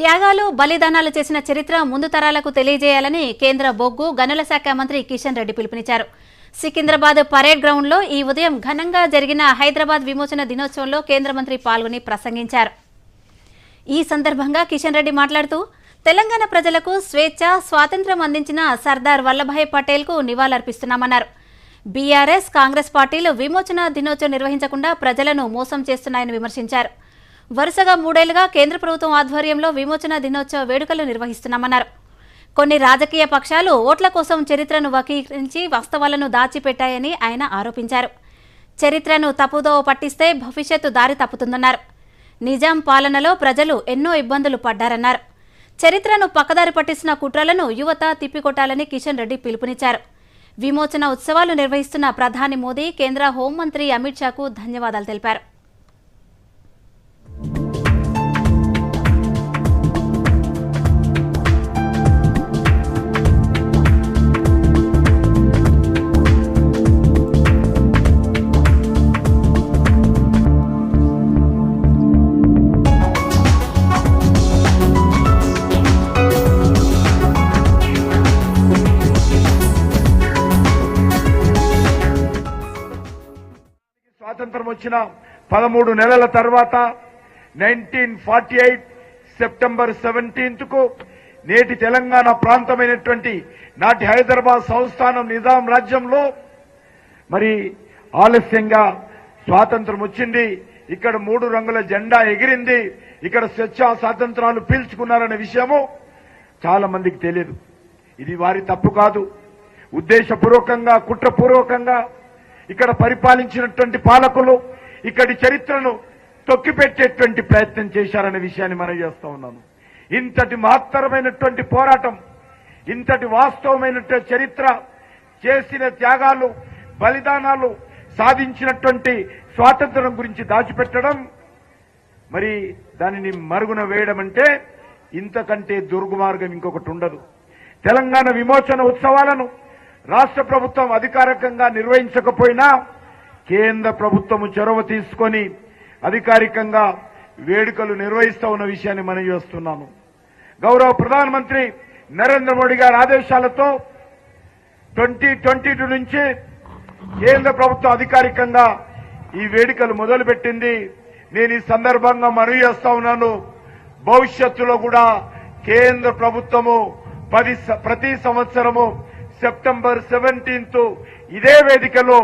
త్యాగాలు బలిదానాలు చేసిన చరిత్ర ముందు తరాలకు తెలియజేయాలని కేంద్ర బొగ్గు గనుల శాఖ మంత్రి కిషన్ రెడ్డి పిలుపునిచ్చారు. సికింద్రాబాద్ పరేడ్ గ్రౌండ్లో ఈ ఉదయం ఘనంగా జరిగిన హైదరాబాద్ విమోచన దినోత్సవంలో కేంద్ర మంత్రి పాల్గొని ప్రసంగించారు. ఈ సందర్భంగా కిషన్ రెడ్డి మాట్లాడుతూ తెలంగాణ ప్రజలకు స్వేచ్ఛ స్వాతంత్ర్యం అందించిన సర్దార్ వల్లభాయ్ పటేల్కు నివాళులర్పిస్తున్నామన్నారు. బీఆర్ఎస్ కాంగ్రెస్ పార్టీలు విమోచన దినోత్సవం నిర్వహించకుండా ప్రజలను మోసం చేస్తున్నాయని విమర్శించారు. వరుసగా మూడేళ్ళుగా కేంద్ర ప్రభుత్వం ఆధ్వర్యంలో విమోచన దినోత్సవ వేడుకలు నిర్వహిస్తున్నామన్నారు. కొన్ని రాజకీయ పక్షాలు ఓట్ల కోసం చరిత్రను వక్రీకరించి వాస్తవాలను దాచిపెట్టాయని ఆయన ఆరోపించారు. చరిత్రను తప్పుదోవ పట్టిస్తే భవిష్యత్తు దారి తప్పుతుందన్నారు. నిజాం పాలనలో ప్రజలు ఎన్నో ఇబ్బందులు పడ్డారన్నారు. చరిత్రను పక్కదారి పట్టిస్తున్న కుట్రలను యువత తిప్పికొట్టాలని కిషన్ రెడ్డి పిలుపునిచ్చారు. విమోచన ఉత్సవాలు నిర్వహిస్తున్న ప్రధాని మోదీ కేంద్ర హోంమంత్రి అమిత్ షాకు ధన్యవాదాలు తెలిపారు. స్వాతంత్రం వచ్చిన పదమూడు నెలల తర్వాత నైన్టీన్ ఫార్టీ ఎయిట్ సెప్టెంబర్ సెవెంటీన్త్కు నేటి తెలంగాణ ప్రాంతమైనటువంటి నాటి హైదరాబాద్ సంస్థానం నిజాం రాజ్యంలో మరి ఆలస్యంగా స్వాతంత్రం వచ్చింది. ఇక్కడ మూడు రంగుల జెండా ఎగిరింది. ఇక్కడ స్వచ్ఛ స్వాతంత్రాలు పీల్చుకున్నారనే విషయము చాలా మందికి తెలియదు ఇది వారి తప్పు కాదు. ఉద్దేశపూర్వకంగా కుట్రపూర్వకంగా ఇక్కడ పరిపాలించినటువంటి పాలకులు ఇక్కడి చరిత్రను తొక్కిపెట్టేటువంటి ప్రయత్నం చేశారనే విషయాన్ని మనం చేస్తా ఉన్నాను ఇంతటి మహత్తరమైనటువంటి పోరాటం ఇంతటి వాస్తవమైనటువంటి చరిత్ర చేసిన త్యాగాలు బలిదానాలు సాధించినటువంటి స్వాతంత్రం గురించి దాచిపెట్టడం మరి దానిని మరుగున వేయడం అంటే ఇంతకంటే దుర్గుమార్గం ఇంకొకటి ఉండదు. తెలంగాణ విమోచన ఉత్సవాలను రాష్ట్ర ప్రభుత్వం అధికారికంగా నిర్వహించకపోయినా కేంద్ర ప్రభుత్వము చొరవ తీసుకొని అధికారికంగా వేడుకలు నిర్వహిస్తా ఉన్న విషయాన్ని మనం చేస్తున్నాను గౌరవ ప్రధానమంత్రి నరేంద్ర మోడీ గారి ఆదేశాలతో ట్వంటీ ట్వంటీ టూ నుంచి కేంద్ర ప్రభుత్వం అధికారికంగా ఈ వేడుకలు మొదలుపెట్టింది. నేను ఈ సందర్భంగా మనవి చేస్తా ఉన్నాను. భవిష్యత్తులో కూడా కేంద్ర ప్రభుత్వము పది స- ప్రతి సంవత్సరము సెప్టెంబర్ సెవెంటీన్త్ ఇదే వేదికలో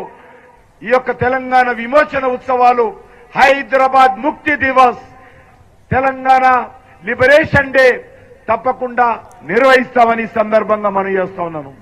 ఈ యొక్క తెలంగాణ విమోచన ఉత్సవాలు హైదరాబాద్ ముక్తి దివస్ తెలంగాణ లిబరేషన్ డే తప్పకుండా నిర్వహిస్తామని ఈ సందర్భంగా మనం చేస్తా ఉన్నాను.